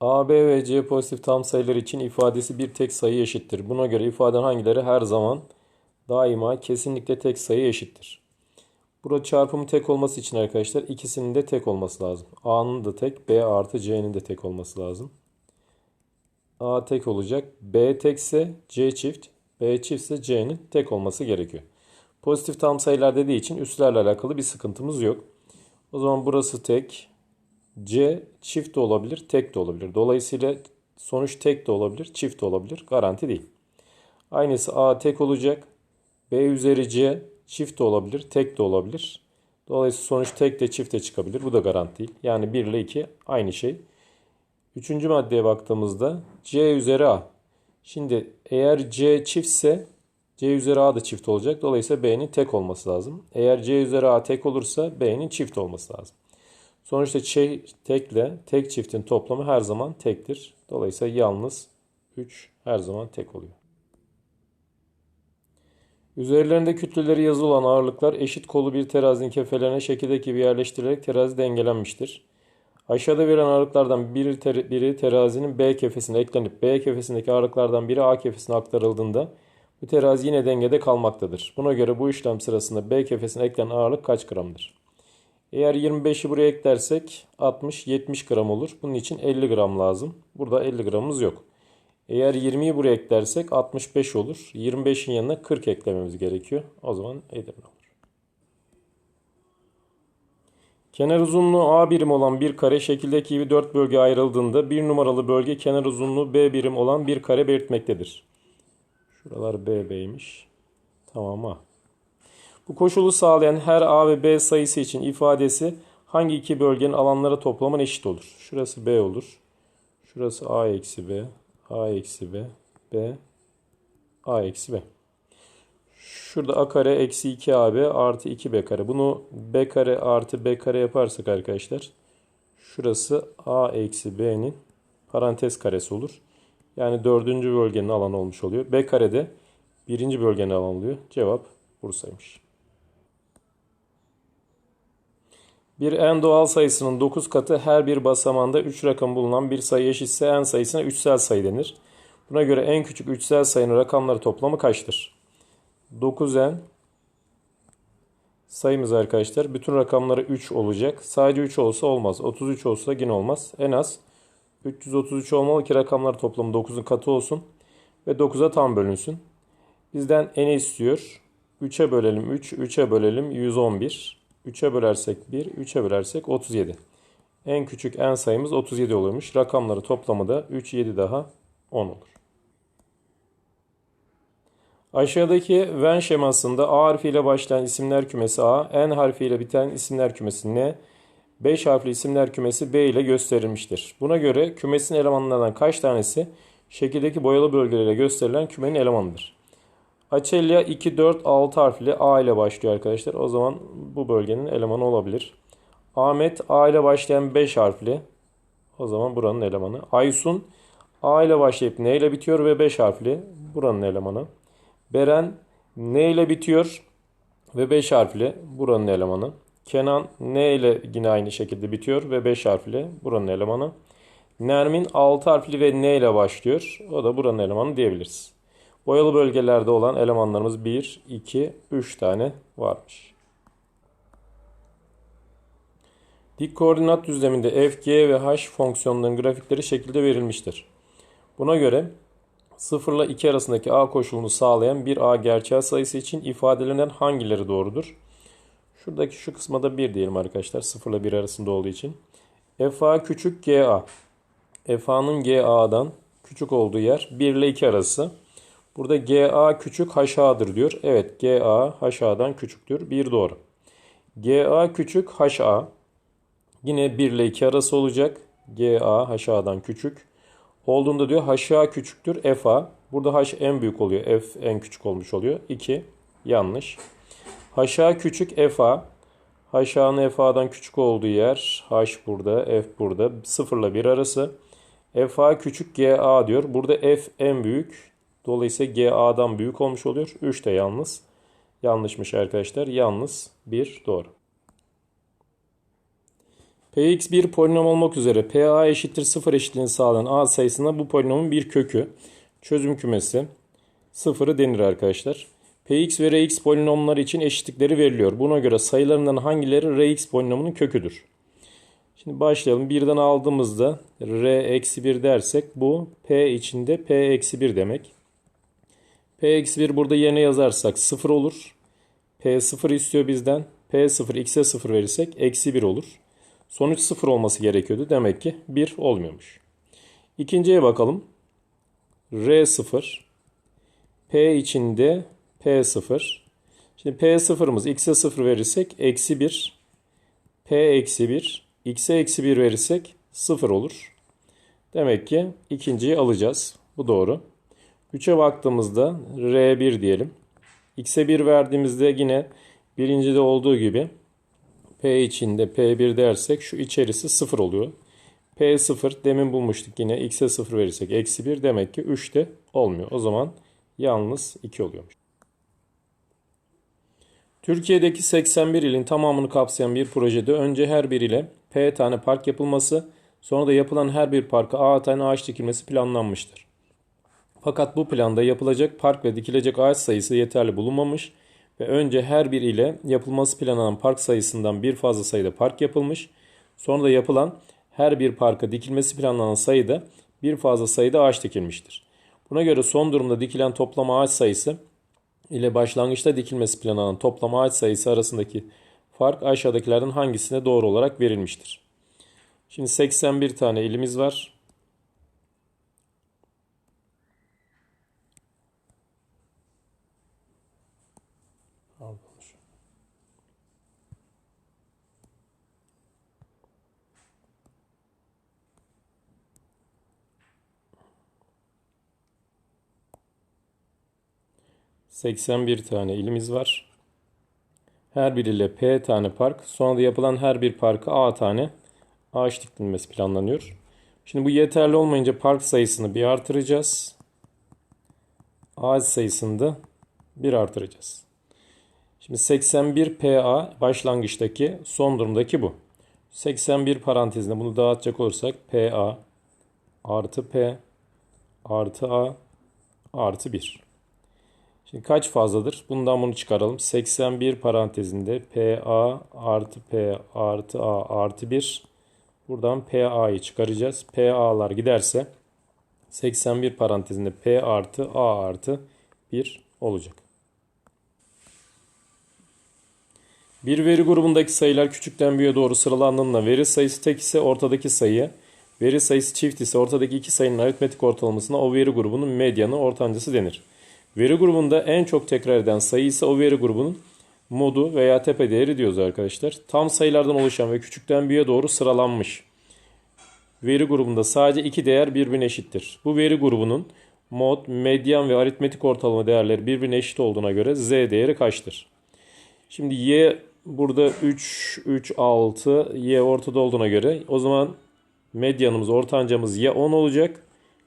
A, B ve C pozitif tam sayılar için ifadesi bir tek sayı eşittir. Buna göre ifadenin hangileri her zaman daima kesinlikle tek sayı eşittir. Burada çarpımı tek olması için arkadaşlar ikisinin de tek olması lazım. A'nın da tek, B artı C'nin de tek olması lazım. A tek olacak. B tekse C çift, B çiftse C'nin tek olması gerekiyor. Pozitif tam sayılar dediği için üslerle alakalı bir sıkıntımız yok. O zaman burası tek, C çift de olabilir, tek de olabilir. Dolayısıyla sonuç tek de olabilir, çift de olabilir. Garanti değil. Aynısı A tek olacak. B üzeri C çift de olabilir, tek de olabilir. Dolayısıyla sonuç tek de çift de çıkabilir. Bu da garanti değil. Yani 1 ile 2 aynı şey. Üçüncü maddeye baktığımızda C üzeri A. Şimdi eğer C çiftse C üzeri A da çift olacak. Dolayısıyla B'nin tek olması lazım. Eğer C üzeri A tek olursa B'nin çift olması lazım. Sonuçta şey, tekle tek çiftin toplamı her zaman tektir. Dolayısıyla yalnız 3 her zaman tek oluyor. Üzerlerinde kütleleri yazılı olan ağırlıklar eşit kolu bir terazinin kefelerine şekildeki gibi yerleştirilerek terazi dengelenmiştir. Aşağıda verilen ağırlıklardan biri, ter biri terazinin B kefesine eklenip B kefesindeki ağırlıklardan biri A kefesine aktarıldığında bu terazi yine dengede kalmaktadır. Buna göre bu işlem sırasında B kefesine eklenen ağırlık kaç gramdır? Eğer 25'i buraya eklersek 60-70 gram olur. Bunun için 50 gram lazım. Burada 50 gramımız yok. Eğer 20'yi buraya eklersek 65 olur. 25'in yanına 40 eklememiz gerekiyor. O zaman Edirne olur. Kenar uzunluğu A birim olan bir kare şekildeki gibi 4 bölge ayrıldığında bir numaralı bölge kenar uzunluğu B birim olan bir kare belirtmektedir. Şuralar B, B'ymiş. Tamam A. Bu koşulu sağlayan her A ve B sayısı için ifadesi hangi iki bölgenin alanları toplamına eşit olur? Şurası B olur. Şurası A eksi B. A eksi B. B. A eksi B. Şurada A kare eksi 2AB artı 2B kare. Bunu B kare artı B kare yaparsak arkadaşlar. Şurası A eksi B'nin parantez karesi olur. Yani dördüncü bölgenin alanı olmuş oluyor. B karede birinci bölgenin alanı oluyor. Cevap Bursa'ymış. Bir en doğal sayısının 9 katı her bir basamağında 3 rakam bulunan bir sayı eşitse en sayısına üçsel sayı denir. Buna göre en küçük üçsel sayının rakamları toplamı kaçtır? 9n sayımız arkadaşlar. Bütün rakamları 3 olacak. Sadece 3 olsa olmaz. 33 olsa yine olmaz. En az 333 olmalı ki rakamlar toplamı 9'un katı olsun. Ve 9'a tam bölünsün. Bizden n'i istiyor. 3'e bölelim 3, 3'e bölelim 111. 3'e bölersek 1, 3'e bölersek 37. En küçük en sayımız 37 oluyormuş. Rakamları toplamı da 3, 7 daha 10 olur. Aşağıdaki Venn şemasında A harfiyle başlayan isimler kümesi A, N harfiyle biten isimler kümesi N, 5 harfli isimler kümesi B ile gösterilmiştir. Buna göre kümesin elemanlarından kaç tanesi şekildeki boyalı bölgeleriyle gösterilen kümenin elemanıdır? Açelya 2, 4, 6 harfli A ile başlıyor arkadaşlar. O zaman bu bölgenin elemanı olabilir. Ahmet A ile başlayan 5 harfli. O zaman buranın elemanı. Aysun A ile başlayıp N ile bitiyor ve 5 harfli. Buranın elemanı. Beren N ile bitiyor ve 5 harfli. Buranın elemanı. Kenan N ile yine aynı şekilde bitiyor ve 5 harfli. Buranın elemanı. Nermin 6 harfli ve N ile başlıyor. O da buranın elemanı diyebiliriz. Boyalı bölgelerde olan elemanlarımız 1, 2, 3 tane varmış. Dik koordinat düzleminde f, g ve h fonksiyonlarının grafikleri şekilde verilmiştir. Buna göre 0 ile 2 arasındaki a koşulunu sağlayan bir a gerçel sayısı için ifadelerinden hangileri doğrudur? Şuradaki şu kısma da 1 diyelim arkadaşlar. 0 ile 1 arasında olduğu için. fa küçük ga. fa'nın ga'dan küçük olduğu yer 1 ile 2 arası. Burada GA küçük HA'dır diyor. Evet GA HA'dan küçüktür. 1 doğru. GA küçük HA. Yine 1 ile 2 arası olacak. GA HA'dan küçük. Olduğunda diyor HA küçüktür FA. Burada H en büyük oluyor. F en küçük olmuş oluyor. 2. Yanlış. HA küçük FA. HA'nın FA'dan küçük olduğu yer. H burada. F burada. 0 ile 1 arası. FA küçük GA diyor. Burada F en büyük. Dolayısıyla GA'dan büyük olmuş oluyor. 3 de yalnız. Yanlışmış arkadaşlar. Yalnız 1 doğru. Px bir polinom olmak üzere Pa eşittir 0 eşitliğini sağlayan A sayısına bu polinomun bir kökü. Çözüm kümesi sıfırı denir arkadaşlar. Px ve Rx polinomları için eşitlikleri veriliyor. Buna göre sayılarından hangileri Rx polinomunun köküdür? Şimdi başlayalım. Birden aldığımızda R eksi 1 dersek bu P içinde P eksi 1 demek. P eksi 1 burada yerine yazarsak 0 olur. P 0 istiyor bizden. P 0 x'e 0 verirsek eksi 1 olur. Sonuç 0 olması gerekiyordu. Demek ki 1 olmuyormuş. İkinciye bakalım. R 0 P içinde P 0 Şimdi P 0'ımız x'e 0 verirsek eksi 1 P eksi 1 x'e eksi 1 verirsek 0 olur. Demek ki ikinciyi alacağız. Bu doğru. 3'e baktığımızda R1 diyelim. X'e 1 verdiğimizde yine birincide olduğu gibi P içinde P1 dersek şu içerisi 0 oluyor. P0 demin bulmuştuk yine X'e 0 verirsek eksi 1 demek ki 3 de olmuyor. O zaman yalnız 2 oluyormuş. Türkiye'deki 81 ilin tamamını kapsayan bir projede önce her bir ile P tane park yapılması, sonra da yapılan her bir parka A tane ağaç dikilmesi planlanmıştır. Fakat bu planda yapılacak park ve dikilecek ağaç sayısı yeterli bulunmamış ve önce her bir ile yapılması planlanan park sayısından bir fazla sayıda park yapılmış, sonra da yapılan her bir parka dikilmesi planlanan sayıda bir fazla sayıda ağaç dikilmiştir. Buna göre son durumda dikilen toplam ağaç sayısı ile başlangıçta dikilmesi planlanan toplam ağaç sayısı arasındaki fark aşağıdakilerden hangisine doğru olarak verilmiştir? Şimdi 81 tane ilimiz var. Bunu şu. ...81 tane ilimiz var. Her biriyle P tane park, sonra da yapılan her bir parka A tane ağaç dikilmesi planlanıyor. Şimdi bu yeterli olmayınca park sayısını bir artıracağız. Ağaç sayısını da bir artıracağız. Şimdi 81 PA başlangıçtaki son durumdaki bu. 81 parantezinde bunu dağıtacak olursak PA artı P artı A artı 1. Şimdi kaç fazladır? Bundan bunu çıkaralım. 81 parantezinde PA artı P artı A artı 1. Buradan PA'yı çıkaracağız. PA'lar giderse 81 parantezinde P artı A artı 1 olacak. Bir veri grubundaki sayılar küçükten büyüğe doğru sıralandığında veri sayısı tek ise ortadaki sayı, veri sayısı çift ise ortadaki iki sayının aritmetik ortalamasına o veri grubunun medyanı ortancası denir. Veri grubunda en çok tekrar eden sayı ise o veri grubunun modu veya tepe değeri diyoruz arkadaşlar. Tam sayılardan oluşan ve küçükten büyüğe doğru sıralanmış veri grubunda sadece iki değer birbirine eşittir. Bu veri grubunun mod, medyan ve aritmetik ortalama değerleri birbirine eşit olduğuna göre z değeri kaçtır? Şimdi y burada 3, 3, 6, y ortada olduğuna göre o zaman medyanımız, ortancamız ya 10 olacak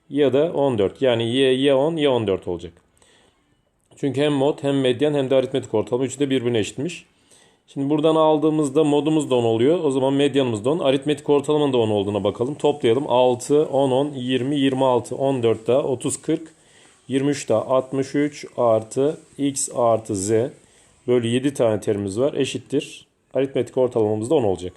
ya da 14. Yani y, y 10, y 14 olacak. Çünkü hem mod hem medyan hem de aritmetik ortalama üçü de birbirine eşitmiş. Şimdi buradan aldığımızda modumuz da 10 oluyor. O zaman medyanımız da 10. Aritmetik ortalamanın da 10 olduğuna bakalım. Toplayalım. 6, 10, 10, 20, 26, 14 daha 30, 40, 23 daha 63 artı x artı z bölü 7 tane terimiz var. Eşittir. Aritmetik ortalamamız da 10 olacak.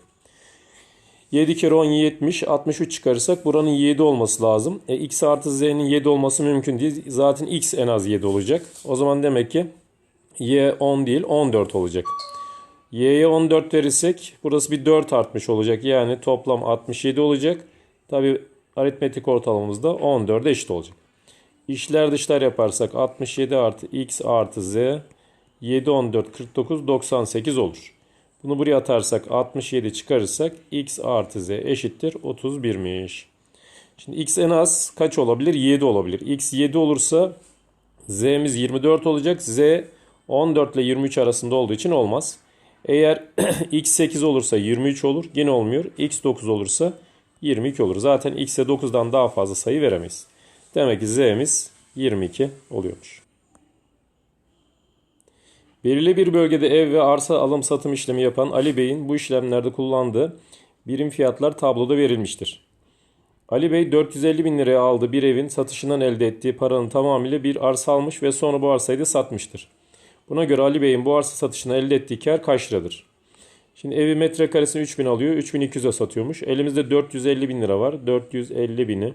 7 kere 10 70. 63 çıkarırsak buranın 7 olması lazım. E, x artı z'nin 7 olması mümkün değil. Zaten x en az 7 olacak. O zaman demek ki y 10 değil 14 olacak. Y'ye 14 verirsek burası bir 4 artmış olacak. Yani toplam 67 olacak. Tabi aritmetik ortalamamız da 14'e eşit olacak. İşler dışlar yaparsak 67 artı x artı z 7 14 49 98 olur. Bunu buraya atarsak 67 çıkarırsak x artı z eşittir 31'miş. Şimdi x en az kaç olabilir? 7 olabilir. x 7 olursa z'miz 24 olacak. z 14 ile 23 arasında olduğu için olmaz. Eğer x 8 olursa 23 olur. Yine olmuyor. x 9 olursa 22 olur. Zaten x'e 9'dan daha fazla sayı veremeyiz. Demek ki z'miz 22 oluyormuş. Belirli bir bölgede ev ve arsa alım satım işlemi yapan Ali Bey'in bu işlemlerde kullandığı Birim fiyatlar tabloda verilmiştir. Ali Bey 450 bin liraya aldığı bir evin satışından elde ettiği paranın tamamıyla bir arsa almış ve sonra bu arsayı da satmıştır. Buna göre Ali Bey'in bu arsa satışına elde ettiği kar kaç liradır? Şimdi evi metrekaresini 3000 alıyor. 3200'e satıyormuş. Elimizde 450 bin lira var. 450 bini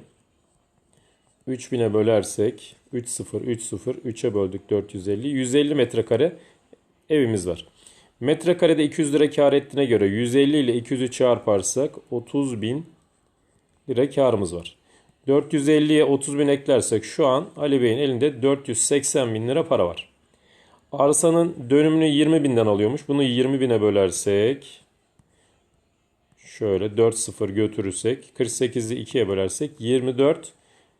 3000'e bölersek 3 0 3 0 3'e böldük 450. 150 metrekare evimiz var. Metrekarede 200 lira kar ettiğine göre 150 ile 200'ü çarparsak 30 bin lira karımız var. 450'ye 30 bin eklersek şu an Ali Bey'in elinde 480 bin lira para var. Arsanın dönümünü 20 binden alıyormuş. Bunu 20 bine bölersek şöyle 4 0 götürürsek 48'i 2'ye bölersek 24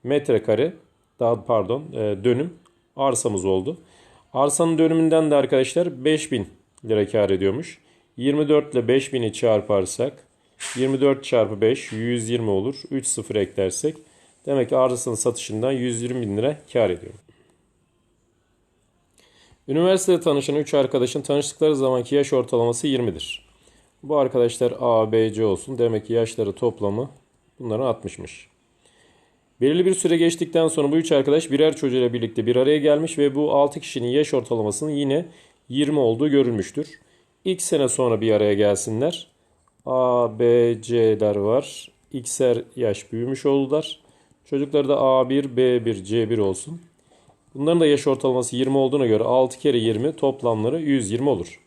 metrekare daha pardon e, dönüm arsamız oldu. Arsanın dönümünden de arkadaşlar 5000 lira kar ediyormuş. 24 ile 5000'i çarparsak 24 çarpı 5 120 olur. 3 sıfır eklersek demek ki arsanın satışından 120 bin lira kar ediyor. Üniversitede tanışan 3 arkadaşın tanıştıkları zamanki yaş ortalaması 20'dir. Bu arkadaşlar A, B, C olsun. Demek ki yaşları toplamı bunların 60'mış. Belirli bir süre geçtikten sonra bu üç arkadaş birer çocuğuyla birlikte bir araya gelmiş ve bu 6 kişinin yaş ortalamasının yine 20 olduğu görülmüştür. İlk sene sonra bir araya gelsinler. A, B, C'ler var. X'er yaş büyümüş oldular. Çocukları da A1, B1, C1 olsun. Bunların da yaş ortalaması 20 olduğuna göre 6 kere 20 toplamları 120 olur.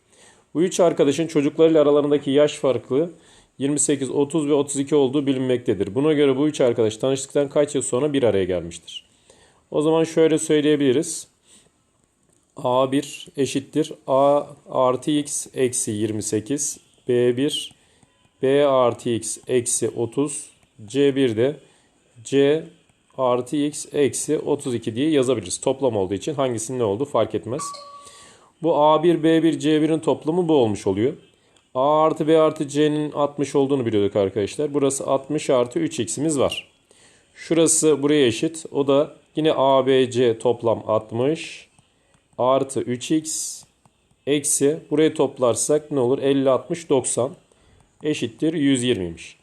Bu üç arkadaşın çocuklarıyla aralarındaki yaş farkı 28, 30 ve 32 olduğu bilinmektedir. Buna göre bu üç arkadaş tanıştıktan kaç yıl sonra bir araya gelmiştir? O zaman şöyle söyleyebiliriz. A1 eşittir. A artı x eksi 28. B1 B artı x eksi 30. C1 de C artı x eksi 32 diye yazabiliriz. Toplam olduğu için hangisinin ne olduğu fark etmez. Bu A1, B1, C1'in toplamı bu olmuş oluyor. A artı B artı C'nin 60 olduğunu biliyorduk arkadaşlar. Burası 60 artı 3x'imiz var. Şurası buraya eşit. O da yine A, B, C toplam 60 artı 3x eksi buraya toplarsak ne olur? 50, 60, 90 eşittir 120'ymiş.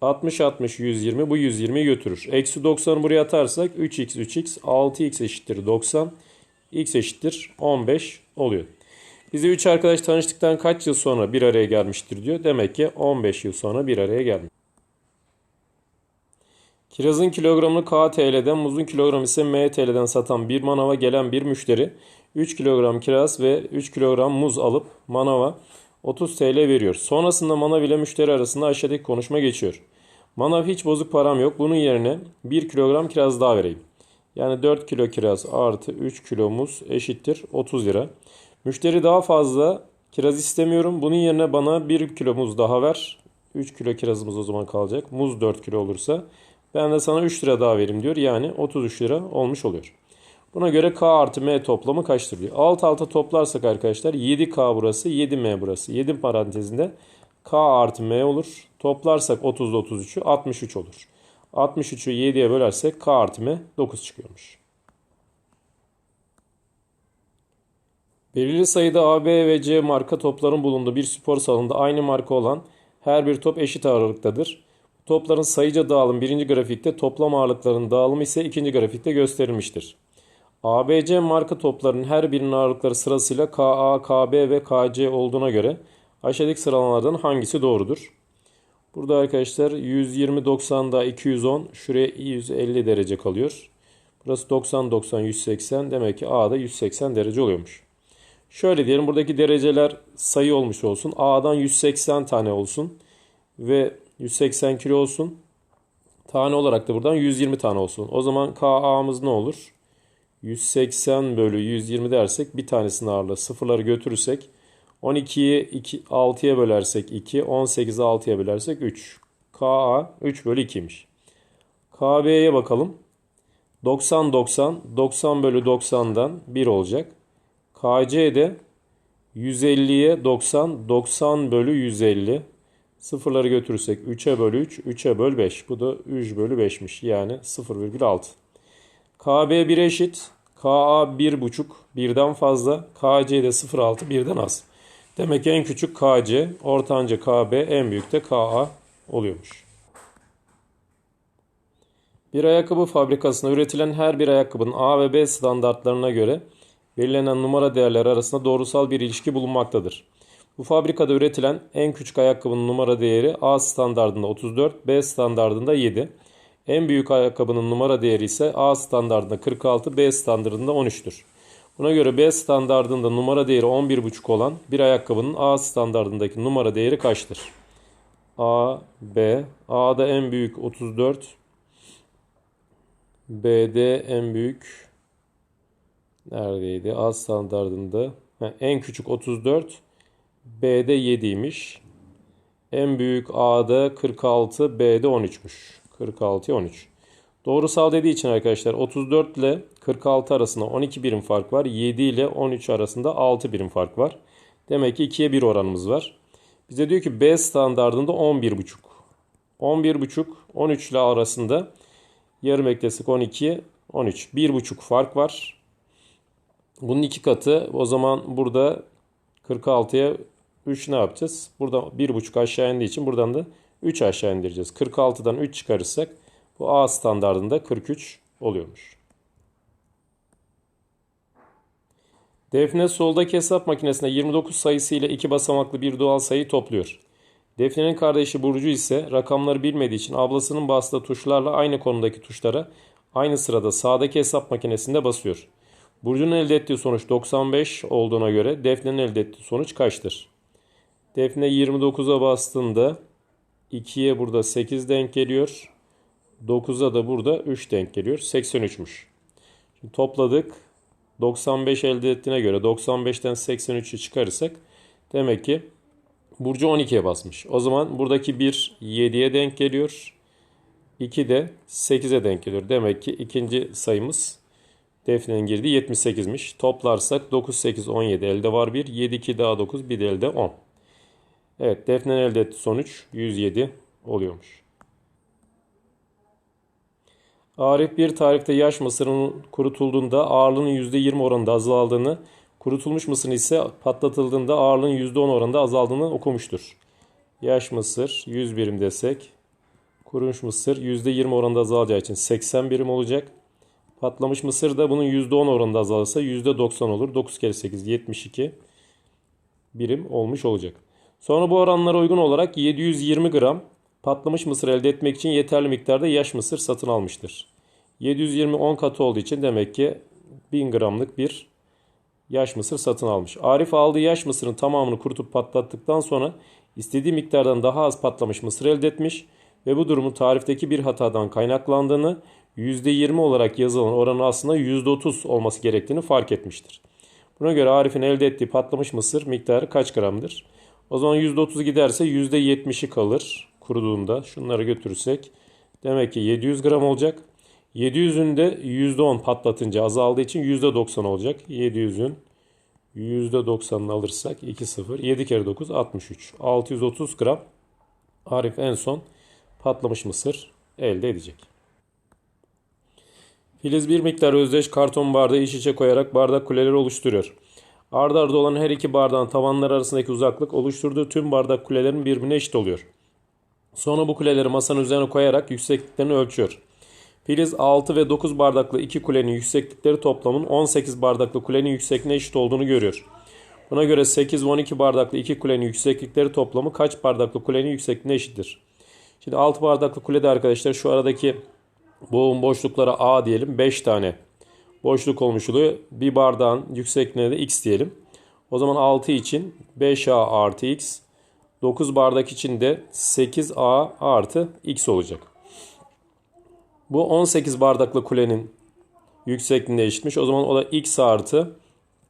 60, 60, 120 bu 120'yi götürür. Eksi 90'ı buraya atarsak 3x, 3x 6x eşittir 90 x eşittir 15 oluyor. Bizi 3 arkadaş tanıştıktan kaç yıl sonra bir araya gelmiştir diyor. Demek ki 15 yıl sonra bir araya gelmiş. Kirazın kilogramını K TL'den, muzun kilogramı ise M TL'den satan bir manava gelen bir müşteri 3 kilogram kiraz ve 3 kilogram muz alıp manava 30 TL veriyor. Sonrasında manav ile müşteri arasında aşağıdaki konuşma geçiyor. Manav hiç bozuk param yok. Bunun yerine 1 kilogram kiraz daha vereyim. Yani 4 kilo kiraz artı 3 kilo muz eşittir 30 lira. Müşteri daha fazla kiraz istemiyorum. Bunun yerine bana 1 kilo muz daha ver. 3 kilo kirazımız o zaman kalacak. Muz 4 kilo olursa ben de sana 3 lira daha vereyim diyor. Yani 33 lira olmuş oluyor. Buna göre K artı M toplamı kaçtır diyor. Alt alta toplarsak arkadaşlar 7K burası 7M burası. 7 parantezinde K artı M olur. Toplarsak 30 ile 33'ü 63 olur. 63'ü 7'ye bölersek K artı M 9 çıkıyormuş. Belirli sayıda A, B ve C marka topların bulunduğu bir spor salonunda aynı marka olan her bir top eşit ağırlıktadır. Topların sayıca dağılım birinci grafikte, toplam ağırlıkların dağılımı ise ikinci grafikte gösterilmiştir. ABC marka topların her birinin ağırlıkları sırasıyla KA, KB ve KC olduğuna göre aşağıdaki sıralamalardan hangisi doğrudur? Burada arkadaşlar 120 90'da 210 şuraya 150 derece kalıyor. Burası 90 90 180 demek ki A'da 180 derece oluyormuş. Şöyle diyelim buradaki dereceler sayı olmuş olsun. A'dan 180 tane olsun ve 180 kilo olsun. Tane olarak da buradan 120 tane olsun. O zaman KA'mız ne olur? 180 bölü 120 dersek bir tanesinin ağırlığı sıfırları götürürsek 12'yi 6'ya bölersek 2, 18'i 6'ya bölersek 3. KA 3 bölü 2'ymiş. KB'ye bakalım. 90 90 90 bölü 90'dan 1 olacak. KC de 150'ye 90 90 bölü 150. Sıfırları götürürsek 3'e bölü 3 3'e bölü 5. Bu da 3 bölü 5'miş. Yani 0,6. KB 1 eşit. KA 1,5 birden fazla. KC de 0,6 birden az. Demek ki en küçük KC, ortanca KB, en büyük de KA oluyormuş. Bir ayakkabı fabrikasında üretilen her bir ayakkabının A ve B standartlarına göre belirlenen numara değerleri arasında doğrusal bir ilişki bulunmaktadır. Bu fabrikada üretilen en küçük ayakkabının numara değeri A standartında 34, B standartında 7. En büyük ayakkabının numara değeri ise A standartında 46, B standartında 13'tür. Buna göre B standartında numara değeri 11,5 olan bir ayakkabının A standartındaki numara değeri kaçtır? A, B. A'da en büyük 34. B'de en büyük neredeydi? A standartında ha, en küçük 34. B'de 7'ymiş. En büyük A'da 46, B'de 13'müş. 46 13. Doğrusal dediği için arkadaşlar 34 ile 46 arasında 12 birim fark var. 7 ile 13 arasında 6 birim fark var. Demek ki 2'ye 1 oranımız var. Bize diyor ki B standartında 11,5. 11,5 13 ile arasında yarım eklesek 12 13. 1,5 fark var. Bunun iki katı. O zaman burada 46'ya 3 ne yapacağız? Burada 1,5 aşağı indiği için buradan da 3 aşağı indireceğiz. 46'dan 3 çıkarırsak bu A standartında 43 oluyormuş. Defne soldaki hesap makinesinde 29 sayısı ile 2 basamaklı bir doğal sayı topluyor. Defne'nin kardeşi Burcu ise rakamları bilmediği için ablasının bastığı tuşlarla aynı konumdaki tuşlara aynı sırada sağdaki hesap makinesinde basıyor. Burcu'nun elde ettiği sonuç 95 olduğuna göre Defne'nin elde ettiği sonuç kaçtır? Defne 29'a bastığında 2'ye burada 8 denk geliyor. 9'a da burada 3 denk geliyor. 83'müş. Şimdi topladık. 95 elde ettiğine göre 95'ten 83'ü çıkarırsak demek ki Burcu 12'ye basmış. O zaman buradaki 1 7'ye denk geliyor. 2 de 8'e denk geliyor. Demek ki ikinci sayımız Defne'nin girdiği 78'miş. Toplarsak 9, 8, 17 elde var 1. 7, 2 daha 9, bir de elde 10. Evet Defne'nin elde ettiği sonuç 107 oluyormuş. Arif bir tarifte yaş mısırın kurutulduğunda ağırlığının %20 oranında azaldığını, kurutulmuş mısırın ise patlatıldığında ağırlığın %10 oranında azaldığını okumuştur. Yaş mısır 100 birim desek, kurumuş mısır %20 oranında azalacağı için 80 birim olacak. Patlamış mısır da bunun %10 oranında azalırsa %90 olur. 9 kere 8 72 birim olmuş olacak. Sonra bu oranlara uygun olarak 720 gram patlamış mısır elde etmek için yeterli miktarda yaş mısır satın almıştır. 720 10 katı olduğu için demek ki 1000 gramlık bir yaş mısır satın almış. Arif aldığı yaş mısırın tamamını kurutup patlattıktan sonra istediği miktardan daha az patlamış mısır elde etmiş ve bu durumun tarifteki bir hatadan kaynaklandığını %20 olarak yazılan oranın aslında %30 olması gerektiğini fark etmiştir. Buna göre Arif'in elde ettiği patlamış mısır miktarı kaç gramdır? O zaman %30 giderse %70'i kalır kuruduğunda. Şunları götürürsek demek ki 700 gram olacak. 700'ün de %10 patlatınca azaldığı için %90 olacak. 700'ün %90'ını alırsak 2 0 7 kere 9 63. 630 gram Arif en son patlamış mısır elde edecek. Filiz bir miktar özdeş karton bardağı iç içe koyarak bardak kuleleri oluşturuyor. Arda arda olan her iki bardağın tavanları arasındaki uzaklık oluşturduğu tüm bardak kulelerin birbirine eşit oluyor. Sonra bu kuleleri masanın üzerine koyarak yüksekliklerini ölçüyor. Filiz 6 ve 9 bardaklı iki kulenin yükseklikleri toplamın 18 bardaklı kulenin yüksekliğine eşit olduğunu görüyor. Buna göre 8 ve 12 bardaklı iki kulenin yükseklikleri toplamı kaç bardaklı kulenin yüksekliğine eşittir? Şimdi 6 bardaklı kulede arkadaşlar şu aradaki boğum boşluklara A diyelim 5 tane boşluk olmuş oluyor. Bir bardağın yüksekliğine de x diyelim. O zaman 6 için 5a artı x. 9 bardak için de 8a artı x olacak. Bu 18 bardaklı kulenin yüksekliğine eşitmiş. O zaman o da x artı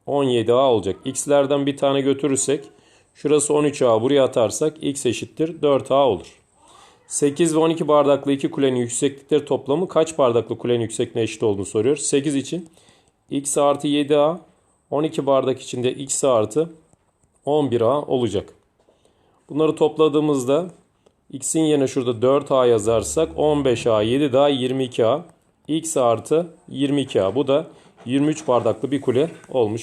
17a olacak. x'lerden bir tane götürürsek şurası 13a buraya atarsak x eşittir 4a olur. 8 ve 12 bardaklı iki kulenin yükseklikleri toplamı kaç bardaklı kulenin yüksekliğine eşit olduğunu soruyor. 8 için x artı 7a, 12 bardak için de x artı 11a olacak. Bunları topladığımızda x'in yerine şurada 4a yazarsak 15a, 7 daha 22a, x artı 22a. Bu da 23 bardaklı bir kule olmuş